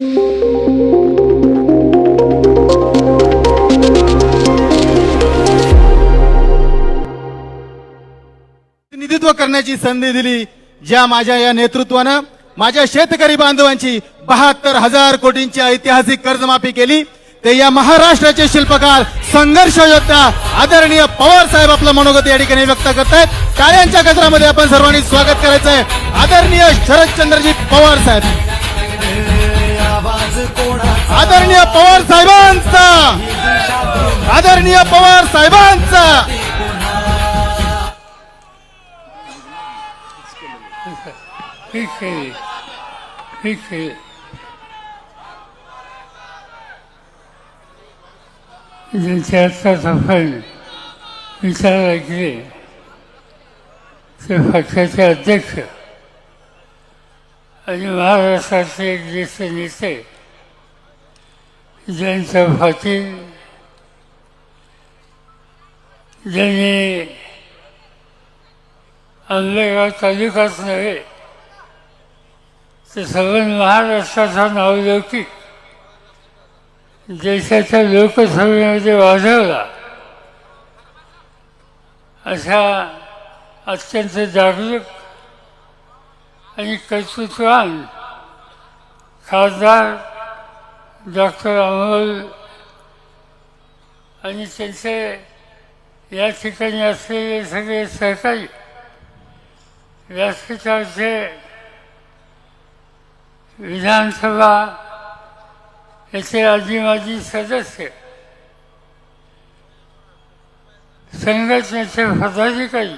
प्रतिनिधित्व करण्याची संधी दिली ज्या माझ्या या नेतृत्वानं माझ्या शेतकरी बांधवांची बहात्तर हजार कोटींची ऐतिहासिक कर्जमाफी केली. ते या महाराष्ट्राचे शिल्पकार संघर्ष योद्धा आदरणीय पवार साहेब आपलं मनोगत या ठिकाणी व्यक्त करतायत. टाळ्यांच्या गजरामध्ये आपण सर्वांनी स्वागत करायचं आहे आदरणीय शरदचंद्रजी पवार साहेब. आदरणीय पवार साहेबांचा आदरणीय पवार साहेबांचा ठीक आहे ठीक आहे ज्यांचे आपण विचार ऐकले ते पक्षाचे अध्यक्ष आणि महाराष्ट्राचे ज्येष्ठ नेते ज्यांचं पाटील ज्यांनी आंबेगाव तालुकाच नव्हे तर सगळं महाराष्ट्राचा नावलौकिक. देशाच्या लोकसभेमध्ये वाढवला. अशा अत्यंत जागरूक आणि कर्तृत्वान खासदार डॉक्टर अमोल आणि त्यांचे या ठिकाणी असलेले सगळे सहकारी व्यासपीठाचे विधानसभा याचे आजी माजी सदस्य संघटनेचे पदाधिकारी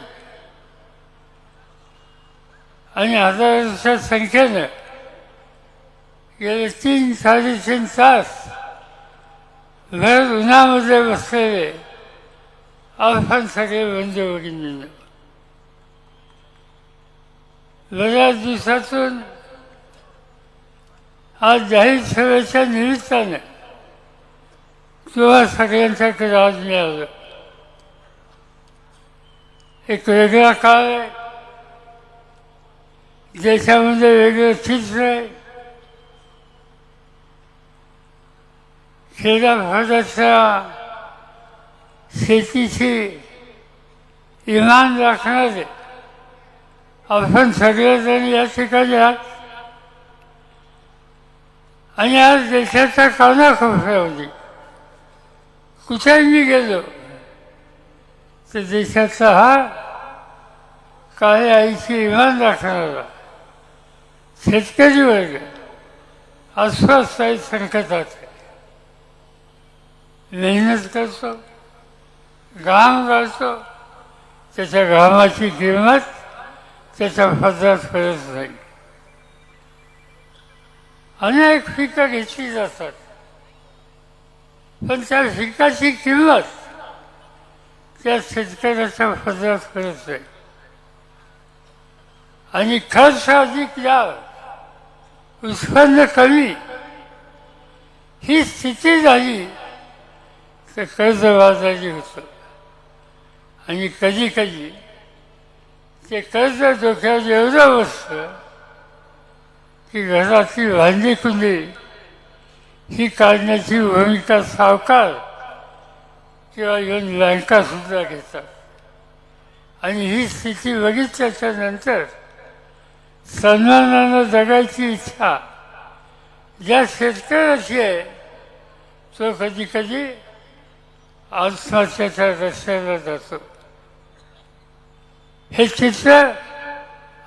आणि हजारांच्या संख्येनं गेले तीन साडेतीन तास भर उन्हामध्ये बसलेले आपण सगळे बंधू भगिनींना बऱ्याच दिवसातून आज जाहीर सभेच्या निमित्तानं किंवा सगळ्यांसाठी आज मिळालं एक वेगळा काळ आहे देशामध्ये वेगळं चित्र आहे खेड्यापाड्याच्या शेतीची इमान राखणारे आपण सगळेजण या ठिकाणी आहात. आणि आज देशाच्या कानाकोपऱ्यामध्ये कुठेही मी गेलो तर देशाचा हा काळ्या आईची इमान राखणारा शेतकरी वर्ग अस्वस्थ आहे संकटात आहे मेहनत करतो घाम घालतो त्याच्या घामाची किंमत त्याच्या पदरात करत नाही अनेक पिकं घेतली जातात पण त्या पिकाची किंमत त्या शेतकऱ्याच्या पदरात करत नाही आणि खर्च अधिक या उत्पन्न कमी ही स्थिती झाली ते कर्ज कर्जबाजारी होतं. आणि कधी कधी ते कर्ज डोक्यात एवढं बसतं की घरातली भांडी कुंडी ही काढण्याची भूमिका सावकार किंवा येऊन बँकासुद्धा घेतात. आणि ही स्थिती बघितल्याच्या नंतर सन्मानानं जगायची इच्छा ज्या शेतकऱ्याची आहे तो कधी कधी आत्महत्याच्या रस्त्याला जातो हे चित्र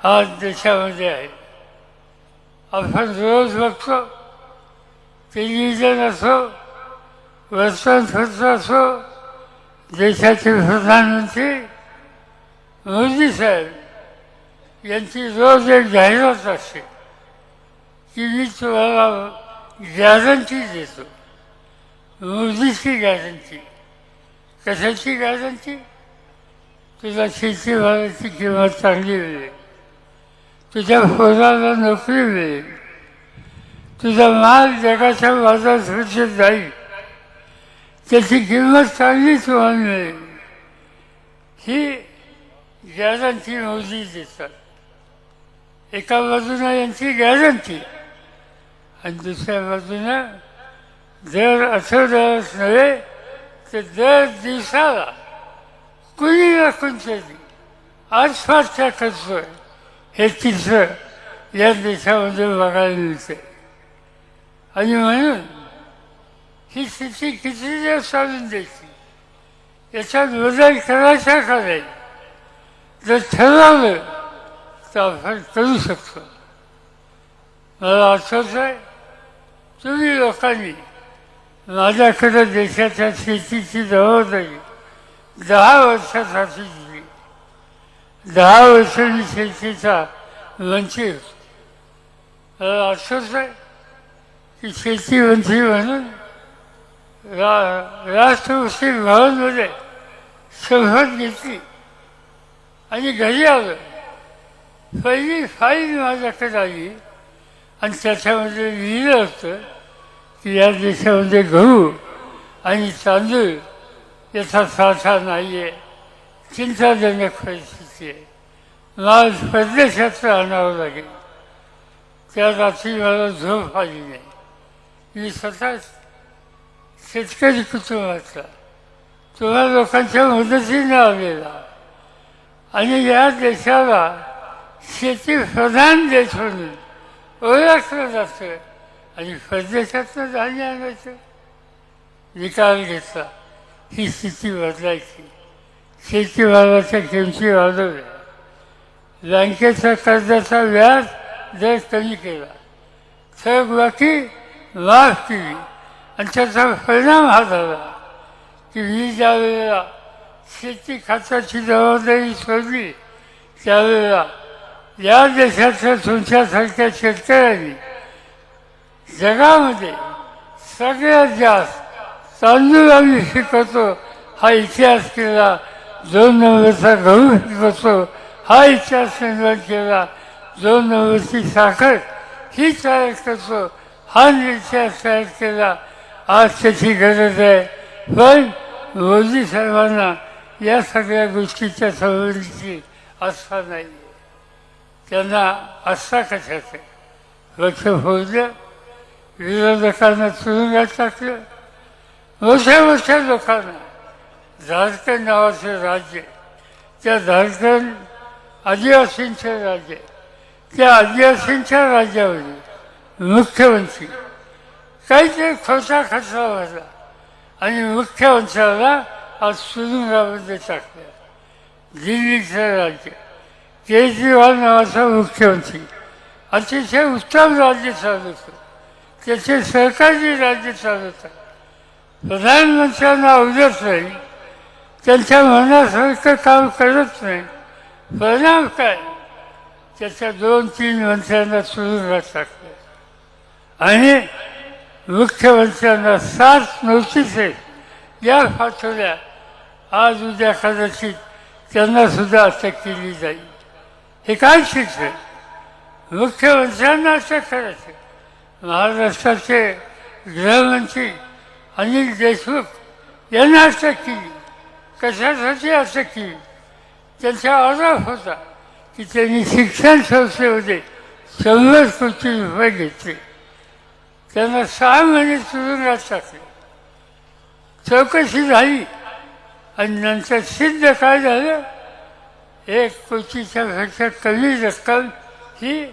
आज देशामध्ये आहे. आपण रोज बघतो टेलिव्हिजन असो वर्तमानपत्र असो देशाचे प्रधानमंत्री मोदी साहेब यांची रोज एक जाहिरात असते. की मी तुम्हाला गॅरंटी देतो. मोदीची गॅरंटी कशाची गॅरंटी शेती भागाची किंमत चांगली मिळेल तुझ्या पोराला नोकरी मिळेल तुझा माल जगाच्या बाजारपेठेत जाईल. त्याची किंमत चांगली तुम्हाला मिळेल. ही गॅरंटी मोदी देतात एका बाजूनं यांची गॅरंटी आणि दुसऱ्या बाजूनं दर आठवड्यालाच नव्हे तर दर दिवसाला कुणी ना कोणतरी. आत्महत्या करतोय हे चित्र या देशामध्ये बघायला मिळते. आणि म्हणून ही स्थिती किती दिवस चालून द्यायची. याच्यात बदल करायचा का नाही? जर ठरवलं तर आपण करू शकतो. मला आठवत आहे तुम्ही लोकांनी माझ्याकडं देशाच्या शेतीची जबाबदारी दहा वर्षासाठी दिली. दहा वर्षांनी शेतीचा वंचित होतो. आहे की शेती वंचित म्हणून रा राष्ट्रपती भवनमध्ये शपथ घेतली आणि घरी आलं. पहिली फाईल माझ्याकडे आली आणि त्याच्यामध्ये लिहिलं होतं की या देशामध्ये गहू आणि तांदूळ याचा साठा नाही आहे चिंताजनक परिस्थिती आहे माल परदेशात आणावं लागेल. त्या रात्री मला झोप आली नाही. मी स्वतः शेतकरी कुटुंबातला तुम्हा लोकांच्या मदतीने आलेला. आणि या देशाला शेती प्रधान देश म्हणून ओळखलं जातं. आणि परदेशातनं धान्य आणायचं. निकाल घेतला ही स्थिती बदलायची. शेतीभावाच्या किमती वाढवल्या बँकेच्या कर्जाचा व्याज दर कमी केला. थकबाकी माफ केली. आणि त्याचा परिणाम हा झाला की मी ज्यावेळेला शेती खात्याची जबाबदारी सोडली. त्यावेळेला या देशातल्या तुमच्यासारख्या शेतकऱ्यांनी जगामध्ये सगळ्यात जास्त तांदूळ आम्ही शिकवतो हा इतिहास केला. दोन नंबरचा गहू शिकवतो हा इतिहास निर्माण केला. दोन नंबरची साखर ही तयार करतो हा इतिहास तयार केला. आज त्याची गरज आहे. पण मोदी साहेबांना या सगळ्या गोष्टीच्या संबंधीची आस्था नाही त्यांना आस्था कशाचं लक्ष फोडलं विरोधकांना तुरुंगात टाकलं मोठ्या मोठ्या लोकांना झारखंड नावाचं राज्य त्या झारखंड आदिवासींचे राज्य त्या आदिवासींच्या राज्यामध्ये मुख्यमंत्री काहीतरी खोटा खचला भरला आणि मुख्यमंत्र्याला आज तुरुंगामध्ये टाकलं दिल्लीचं राज्य केजरीवाल नावाचा मुख्यमंत्री अतिशय उत्तम राज्य चालू होतं त्याचे सहकारी राज्य चालवतात प्रधानमंत्र्यांना अवजत नाही त्यांच्या मनासारखं काम करत नाही. परिणाम काय? त्याच्या दोन तीन मंत्र्यांना तुरुंगात टाकलं आणि मुख्यमंत्र्यांना सात नोटिसेस या फाटवल्या आज उद्या कदाचित त्यांना सुद्धा अटक केली जाईल. हे काय शिक्षण मुख्यमंत्र्यांना अटक करायचं. महाराष्ट्राचे गृहमंत्री अनिल देशमुख यांना अटक केली कशासाठी अटक केली त्यांचा आरोप होता की त्यांनी शिक्षण संस्थेमध्ये शंभर कोटी रुपये घेतले. त्यांना सहा महिने तुरुंगात टाकले चौकशी झाली आणि नंतर सिद्ध काय झालं? एक कोटीच्या पेक्षा कमी रक्कम ही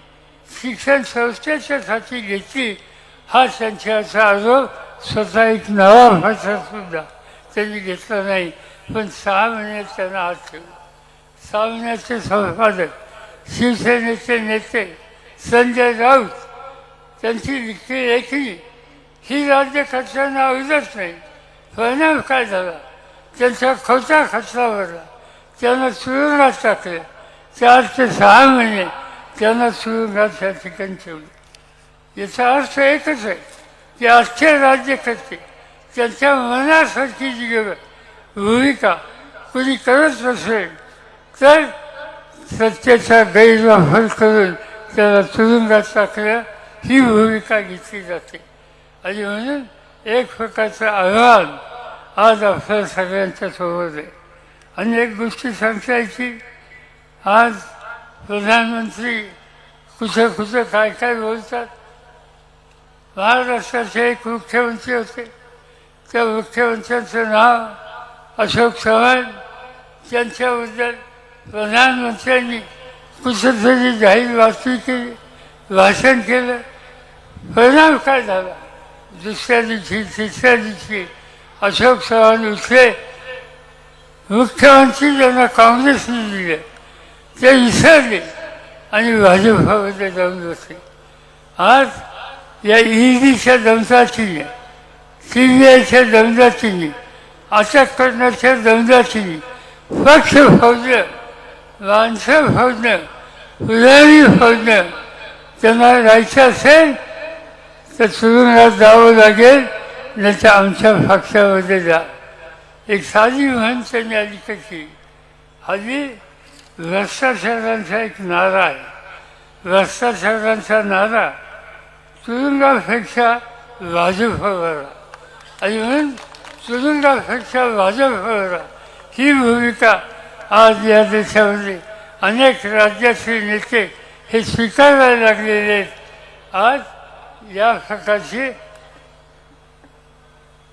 शिक्षण संस्थेच्यासाठी घेतली. हा त्यांच्याचा आरोप स्वतः एक नवा भाषा सुद्धा त्यांनी घेतला नाही. पण सहा महिन्यात त्यांना हात ठेवला. सहा महिन्याचे संपादक शिवसेनेचे नेते संजय राऊत त्यांची लिखी लेखी ही राज्यकर्त्यांना आवडत नाही. परिणाम काय झाला? त्यांचा खोटा खर्चा भरला त्यांना सुरुवात टाकले. चार ते सहा महिने त्यांना तुरुंगात त्या ठिकाणी ठेवले. याचा अर्थ एकच आहे की अख्खे राज्यकर्ते त्यांच्या मनासारखी जी भूमिका कोणी करत नसेल तर सत्तेचा गैरवापर करून त्याला तुरुंगात टाकल्या ही भूमिका घेतली जाते. आणि म्हणून एक प्रकारचं आव्हान आज आपल्या सगळ्यांच्या सोबत आहे. अनेक गोष्टी सांगता येतील आज प्रधानमंत्री कुठं कुठं काय काय बोलतात? महाराष्ट्राचे एक मुख्यमंत्री होते. त्या मुख्यमंत्र्यांचं नाव अशोक चव्हाण. त्यांच्याबद्दल प्रधानमंत्र्यांनी कुठंतरी जाहीर बातमी केली भाषण केलं. परिणाम काय झाला? दुसऱ्या दिवशी तिसऱ्या दिवशी अशोक चव्हाण उठले मुख्यमंत्री ज्यांना काँग्रेसने दिले. ते विसरले आणि भाजपामध्ये जाऊन बसले आज या ईडीच्या दमदाटीने सी बी आयच्या दमदाटीने अटक करण्याच्या दमदाटीने पक्ष फौजनं माणसं फौजनं पुजारी फौजनं त्यांना राहायचं असेल तर तुरुंगात जावं लागेल नाही तर आमच्या पक्षामध्ये जा. एक साधी म्हण त्यांनी आली कशी हल्ली भ्रष्टाचारांचा एक नारा आहे. भ्रष्टाचारांचा नारा तुरुंगापेक्षा भाजपवर आणि म्हणून तुरुंगापेक्षा भाजपवर ही भूमिका आज या देशामध्ये अनेक राज्याचे नेते हे स्वीकारायला लागलेले आहेत. आज या प्रकारची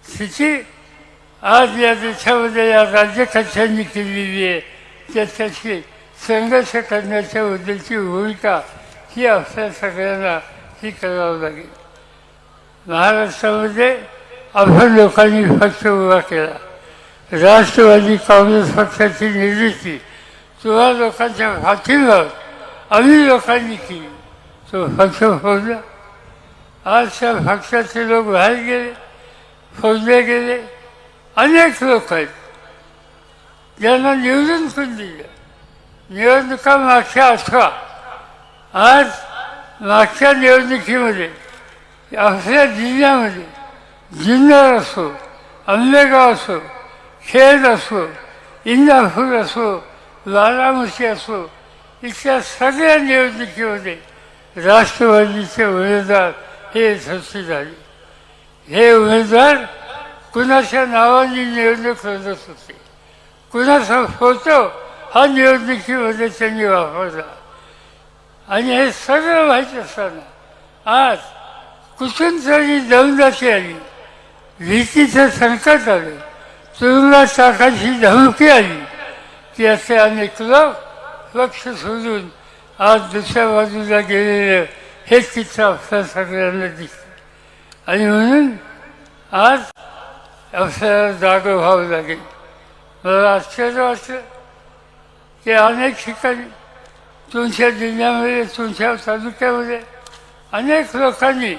स्थिती आज या देशामध्ये या राज्यकक्षांनी केलेली आहे. त्याच्याशी संघर्ष करण्याच्या बद्दलची भूमिका ही आपल्या सगळ्यांना ही करावं लागेल. महाराष्ट्रामध्ये आपण लोकांनी पक्ष उभा केला. राष्ट्रवादी काँग्रेस पक्षाची निर्मिती किंवा लोकांच्या पाठीवर आम्ही लोकांनी केली तो पक्ष फोडला. आज त्या पक्षाचे लोक बाहेर गेले फोडले गेले. अनेक लोक आहेत. ज्यांना निवडून पण दिलं. निवडणुका मागच्या अठरा. आज मागच्या निवडणुकीमध्ये आपल्या जिल्ह्यामध्ये जुन्नर असो आंबेगाव असो खेड असो इंदापूर असो बारामती असो इथल्या सगळ्या निवडणुकीमध्ये राष्ट्रवादीचे उमेदवार हे यशस्वी झाले. हे उमेदवार कुणाच्या नावाने निवडणूक लढत होते? कुणाचा फोटो हा निवडणुकीमध्ये त्यांनी वापरला आणि हे सगळं माहीत असताना आज कुठून तरी दमदाची आली भीतीचं संकट आलं तुरुंगात टाकायची धमकी आली की असे अनेक लोक लक्ष सोडून आज दुसऱ्या बाजूला गेलेलं हे चित्र आपल्या सगळ्यांना दिसतं आणि म्हणून आज आपल्याला जागं व्हावं लागेल मला आश्चर्य वाटलं ते अनेक ठिकाणी तुमच्या जिल्ह्यामध्ये तुमच्या तालुक्यामध्ये अनेक लोकांनी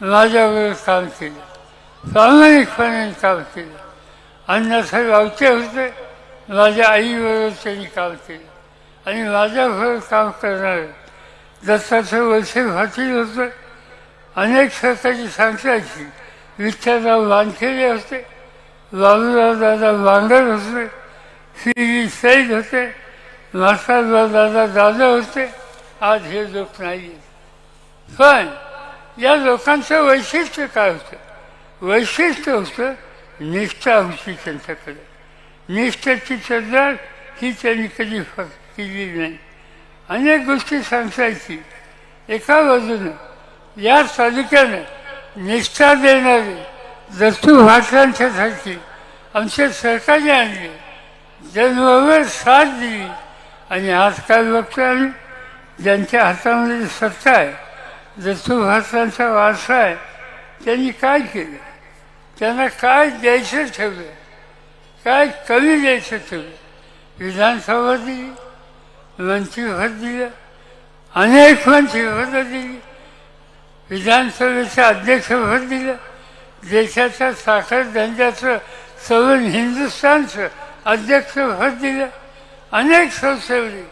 माझ्याबरोबर काम केलं प्रामाणिकपणे काम केलं. अण्णासाहेब गावचे होते माझ्या आईबरोबर त्यांनी काम केलं. आणि माझ्याबरोबर काम करणारे दत्ताचं वळसे पाटील होतं अनेक सरकारी सांगतायची विठ्ठलराव वानखेडे होते बाबूराव दादा वांगर होते श्री सैद होते मास्टरराव दादा दादा होते. आज हे लोक नाही पण या लोकांचं वैशिष्ट्य काय होतं? वैशिष्ट्य होतं निष्ठा होती त्यांच्याकडे. निष्ठाची चर्चा ही त्यांनी कधी फक्त केली नाही. अनेक गोष्टी सांगायची. एका बाजूनं या तालुक्यानं निष्ठा देणारे दत्तू भाषांच्यासाठी आमच्या सरकारने आणले. जन्मभर साथ दिली. आणि आज काय बघतो आम्ही ज्यांच्या हातामध्ये सत्ता आहे दत्तू भारतांचा वारसा आहे त्यांनी काय केलं? त्यांना काय द्यायचं ठेवलं काय कमी द्यायचं ठेवलं विधानसभा दिली मंत्रीपद दिलं अनेक मंत्रीपदं दिली विधानसभेचं अध्यक्षपद दिलं देशाच्या साखर धंद्याचं सवन हिंदुस्थानचं अध्यक्षपद दिलं अनेक संस्थेमध्ये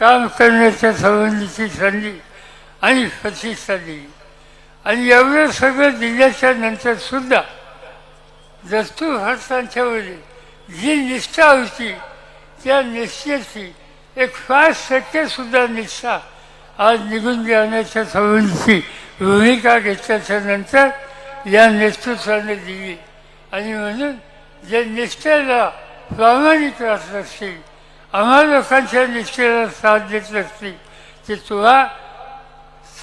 काम करण्याच्या संबंधीची संधी आणि प्रतिष्ठा दिली आणि एवढं सगळं दिल्याच्या नंतर सुद्धा दस्तू जी निष्ठा होती त्या निष्ठेची एक पाच टक्केसुद्धा निष्ठा आज निघून जाण्याच्या संबंधीची भूमिका घेतल्याच्या नंतर या नेतृत्वाने दिली. आणि म्हणून जे निष्ठेला प्रामाणिक राहत असतील आम्हा लोकांच्या निष्ठेला साथ देत असतील की तुला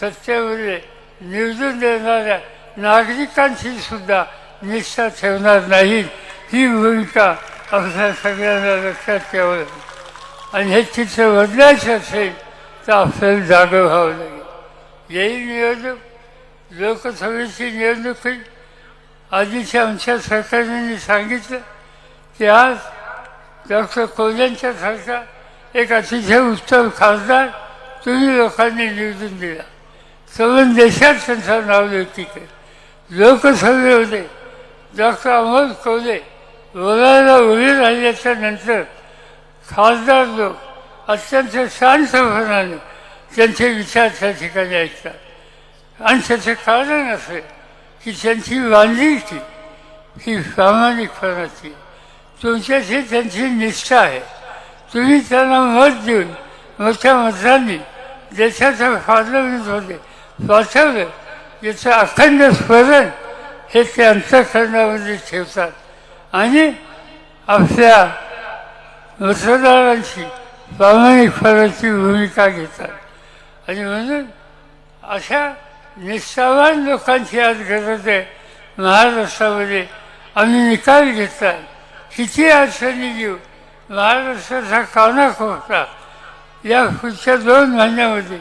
सत्तेमध्ये निवडून देणाऱ्या नागरिकांशी सुद्धा निष्ठा ठेवणार नाहीत ही भूमिका आपल्या सगळ्यांना लक्षात ठेवावं लागेल. आणि हे चित्र बदलायचं असेल तर आपल्याला जागं व्हावं लागेल. येईल निवडणूक लोकसभेची निवडणूक आधीच्या आमच्या सरकारने सांगितलं की आज डॉक्टर कोल्यांच्यासारखा एक अतिशय उत्तम खासदार तुम्ही लोकांनी निवडून दिला. सगळं देशात त्यांचं नाव लौकिक आहे लोकसभेमध्ये डॉक्टर अमोल कोल्हे बोलायला उभे राहिल्याच्या नंतर खासदार लोक अत्यंत शांतपणाने त्यांचे विचार त्या ठिकाणी ऐकतात. आणि त्याचे कारण असे की त्यांची बांधिलकी ही प्रामाणिकपणाची. तुमच्याशी त्यांची निष्ठा आहे. तुम्ही त्यांना मत देऊन मोठ्या मतांनी देशाच्या होते. पाठवलं याचं अखंड स्मरण हे ते अंतःकरणामध्ये ठेवतात. आणि आपल्या मतदारांची प्रामाणिकपणाची भूमिका घेतात. आणि म्हणून अशा निष्ठावान लोकांची आज गरज आहे. महाराष्ट्रामध्ये आम्ही निकाल घेतला. किती अडचणी देऊ महाराष्ट्राचा कानाकोपरा या पुढच्या दोन महिन्यामध्ये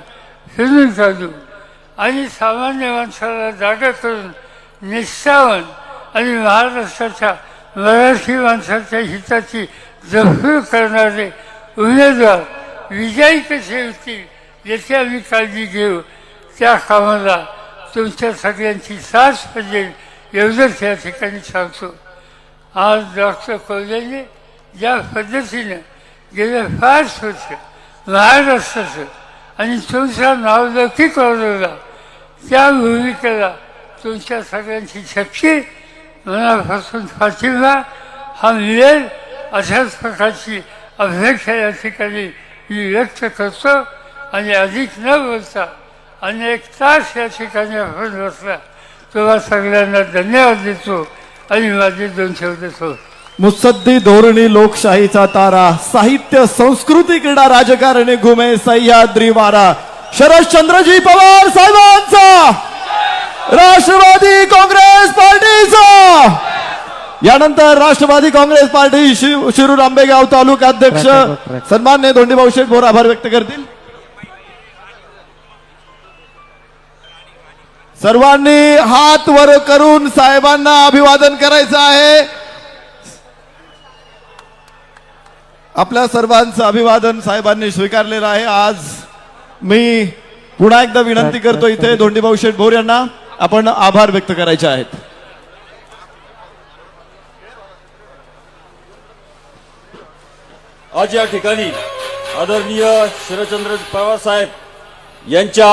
फिरून काढू आणि सामान्य माणसाला जागा करून निष्ठावन आणि महाराष्ट्राच्या मराठी माणसाच्या हिताची जपूर करणारे उमेदवार विजयी कसे होतील याची आम्ही काळजी घेऊ. त्या कामाला तुमच्या सगळ्यांची साथ पाहिजे एवढंच या ठिकाणी सांगतो. आज डॉक्टर कोल्हेने ज्या पद्धतीनं गेलं पाच वर्ष महाराष्ट्राचं आणि तुमचा नावलौकिक वाढवला त्या भूमिकेला तुमच्या सगळ्यांची शक्ती मनापासून पाठिंबा हा मिळेल अशाच प्रकारची अपेक्षा या ठिकाणी मी व्यक्त करतो. आणि अधिक न बोलता अनेक तास या ठिकाणी आपण बसला. तुला सगळ्यांना धन्यवाद देतो. आणि माझे दोन शब्द सोडतो मुत्सद्दी धोरणी लोकशाहीचा तारा साहित्य संस्कृती क्रीडा राजकारणी घुमे सह्याद्री वारा. शरदचंद्रजी पवार साहेबांचा. राष्ट्रवादी काँग्रेस पार्टीचा. यानंतर राष्ट्रवादी काँग्रेस पार्टी शि- शिरूर आंबेगाव तालुका अध्यक्ष सन्मान्य धोंडीभाऊ शेठ बोर आभार व्यक्त करतील. सर्वांनी हात वर करून साहेबांना अभिवादन करायचं आहे. आपल्या सर्वांचं अभिवादन साहेबांनी स्वीकारलेलं आहे. आज मी पुन्हा एकदा विनंती करतो इथे धोंडीभाऊ शेठ भोर यांना आपण आभार व्यक्त करायचे आहेत. आज या ठिकाणी आदरणीय शरदचंद्र पवार साहेब यांच्या